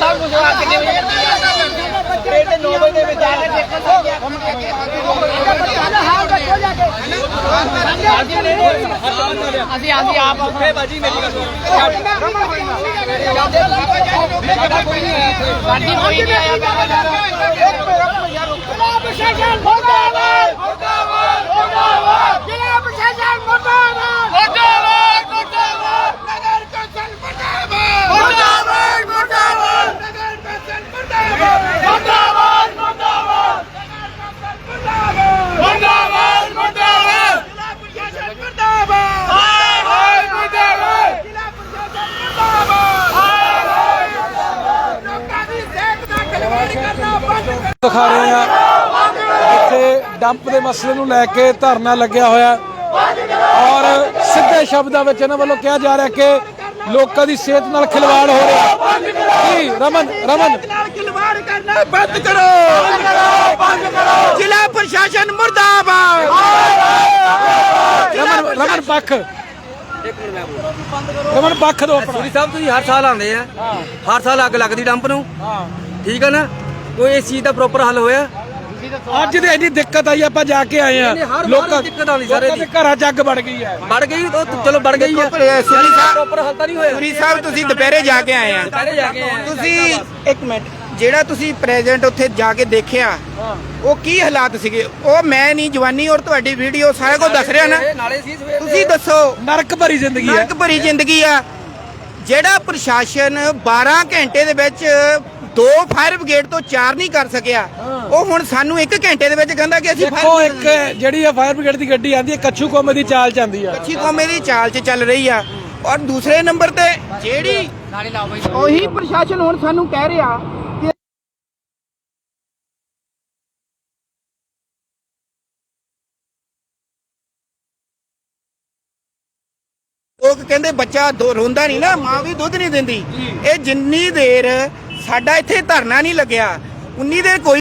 ਕੁਝ ਆ ਕਿੰਨੇ ਵਜੇ ਕਰਦੀ ਆ ਸਵੇਰ ਦੇ 9 ਵਜੇ ਦੇ ਵਿੱਚ ਆ ਕੇ ਦੇਖਣ ਲੱਗ ਗਿਆ। ਅਸੀਂ ਅਸੀਂ ਆਪ ਉੱਥੇ ਬਾਜੀ ਮੇਰੀ ਗੱਲ ਸਾਡਾ ਕੋਈ ਨਹੀਂ ਆਇਆ ਇੱਥੇ। ਸਾਡੀ ਕੋਈ ਨਹੀਂ ਆਇਆ ਪ੍ਰਸ਼ਾਸਨ ਮੁਰਦਾਬਾਦ ਮੁਰਦਾਬਾਦ ਮੁਰਦਾਬਾਦ ਜ਼ਿਲ੍ਹਾ ਪ੍ਰਸ਼ਾਸਨ ਮੁਰਦਾਬਾਦ ਮੁਰਦਾਬਾਦ ਮੁਰਦਾਬਾਦ ਨਗਰ ਕੌਂਸਲ ਮੁਰਦਾਬਾਦ ਮੁਰਦਾਬਾਦ ਮੁਰਦਾਬਾਦ ਨਗਰ ਕੌਂਸਲ ਮੁਰਦਾਬਾਦ ਮੁਰਦਾਬਾਦ ਮੁਰਦਾਬਾਦ ਮੁਰਦਾਬਾਦ ਮੁਰਦਾਬਾਦ ਜ਼ਿਲ੍ਹਾ ਪ੍ਰਸ਼ਾਸਨ ਮੁਰਦਾਬਾਦ ਹਾਏ ਹਾਏ ਮੁਰਦਾਬਾਦ ਜ਼ਿਲ੍ਹਾ ਪ੍ਰਸ਼ਾਸਨ ਮੁਰਦਾਬਾਦ ਹਾਏ ਹਾਏ ਲੋਕਾਂ ਦੀ ਸਿਹਤ ਨਾਲ ਖਿਲਵਾੜ ਕਰਨਾ ਬੰਦ ਕਰੋ ਦਿਖਾ ਰਹੇ ਆ ਇੱਥੇ ਡੰਪ ਦੇ ਮਸਲੇ ਨੂੰ ਲੈ ਕੇ ਧਰਨਾ ਲੱਗਿਆ ਹੋਇਆ ਔਰ ਸਿੱਧੇ ਸ਼ਬਦਾਂ ਵਿੱਚ ਇਹਨਾਂ ਵੱਲੋਂ ਕਿਹਾ ਜਾ ਰਿਹਾ ਕਿ ਲੋਕਾਂ ਦੀ ਸਿਹਤ ਨਾਲ ਖਿਲਵਾੜ ਹੋ ਰਿਹਾ ਜੀ ਰਮਨ ਰਮਨ। ਨਾਲ ਖਿਲਵਾੜ ਕਰਨਾ ਬੰਦ ਕਰੋ ਬੰਦ ਕਰੋ ਬੰਦ ਕਰੋ ਜ਼ਿਲ੍ਹਾ ਪ੍ਰਸ਼ਾਸਨ ਮੁਰਦਾਬਾਦ। ਰਮਨ ਰਮਨ ਪੱਖ। ਰਮਨ ਪੱਖ ਦੋ ਆਪਣਾ। ਸੂਰੀ ਸਾਹਿਬ ਤੁਸੀਂ ਹਰ ਸਾਲ ਆਉਂਦੇ ਆ। ਹਰ ਸਾਲ ਅੱਗ ਲੱਗਦੀ ਡੰਪ ਨੂੰ। ਠੀਕ ਹੈ ਨਾ? ਕੋਈ ਇਸ ਚੀਜ਼ ਦਾ ਪ੍ਰੋਪਰ ਹੱਲ ਹੋਇਆ? ਅੱਜ ਦੇ ਇੰਨੀ ਦਿੱਕਤ ਆਈ ਆਪਾਂ ਜਾ ਕੇ ਆਏ ਆ ਹੀ ਦਿੱਕਤ ਆਉਂਦੀ ਸਾਰੇ ਲੋਕਾਂ ਦੇ ਘਰਾਂ 'ਚ ਅੱਗ ਵੜ ਗਈ ਹੈ। ਵੜ ਗਈ? ਉਹ ਤਾਂ ਚਲੋ ਵੜ ਗਈ ਸੁਰੀ ਸਾਹਿਬ ਪ੍ਰੋਪਰ ਹੱਲ ਤਾਂ ਨਹੀਂ ਹੋਇਆ। ਸੁਰੀ ਸਾਹਿਬ ਤੁਸੀਂ ਦੁਪਹਿਰੇ ਜਾ ਕੇ ਆਏ ਆ। ਪਹਿਲੇ ਜਾ ਕੇ ਆਏ। ਤੁਸੀਂ ਇੱਕ ਮਿੰਟ। ਜਿਹੜਾ ਤੁਸੀਂ ਪ੍ਰੈਜ਼ੈਂਟ ਉੱਥੇ ਜਾ ਕੇ ਦੇਖਿਆ ਉਹ ਕੀ ਹਾਲਾਤ ਸੀਗੇ? ਉਹ ਮੈਂ ਨਹੀਂ ਜਵਾਨੀ ਔਰ ਤੁਹਾਡੀ ਵੀਡੀਓ ਸਾਰਾ ਕੁਝ ਦੱਸ ਰਿਹਾ ਨਾ। ਤੁਸੀਂ ਦੱਸੋ। ਨਰਕ ਭਰੀ ਜ਼ਿੰਦਗੀ ਹੈ। ਨਰਕ ਭਰੀ ਜ਼ਿੰਦਗੀ ਆ। ਜਿਹੜਾ ਪ੍ਰਸ਼ਾਸਨ 12 ਘੰਟੇ ਦੇ ਵਿੱਚ ਦੋ ਫਾਇਰ ਬ੍ਰਿਗੇਡ ਤੋਂ ਚਾਰ ਨਹੀਂ ਕਰ ਸਕਿਆ ਉਹ ਹੁਣ ਸਾਨੂੰ 1 ਘੰਟੇ ਦੇ ਵਿੱਚ ਕਹਿੰਦਾ ਕਿ ਅਸੀਂ ਦੇਖੋ ਇੱਕ ਜਿਹੜੀ ਆ ਫਾਇਰ ਬ੍ਰਿਗੇਡ ਦੀ ਗੱਡੀ ਆਂਦੀ ਹੈ ਕੱਛੂ ਕੋਮੇ ਦੀ ਚਾਲ ਜਾਂਦੀ ਆ। ਅੱਛੀ ਕੌਮੇ ਦੀ ਚਾਲ 'ਚ ਚੱਲ ਰਹੀ ਆ। ਔਰ ਦੂਸਰੇ ਨੰਬਰ ਤੇ ਜਿਹੜੀ ਉਹੀ ਪ੍ਰਸ਼ਾਸਨ ਹੁਣ ਸਾਨੂੰ ਕਹਿ ਰਿਹਾ ਲੋਕ ਕਹਿੰਦੇ ਬੱਚਾ ਦੋ ਰੋਂਦਾ ਨਹੀਂ ਨਾ ਮਾਂ ਵੀ ਦੁੱਧ ਨਹੀਂ ਦਿੰਦੀ। ਇਹ ਜਿੰਨੀ ਦੇਰ ਸਾਡਾ ਇੱਥੇ ਧਰਨਾ ਨਹੀਂ ਲੱਗਿਆ ਉਨੀ ਦੇਰ ਕੋਈ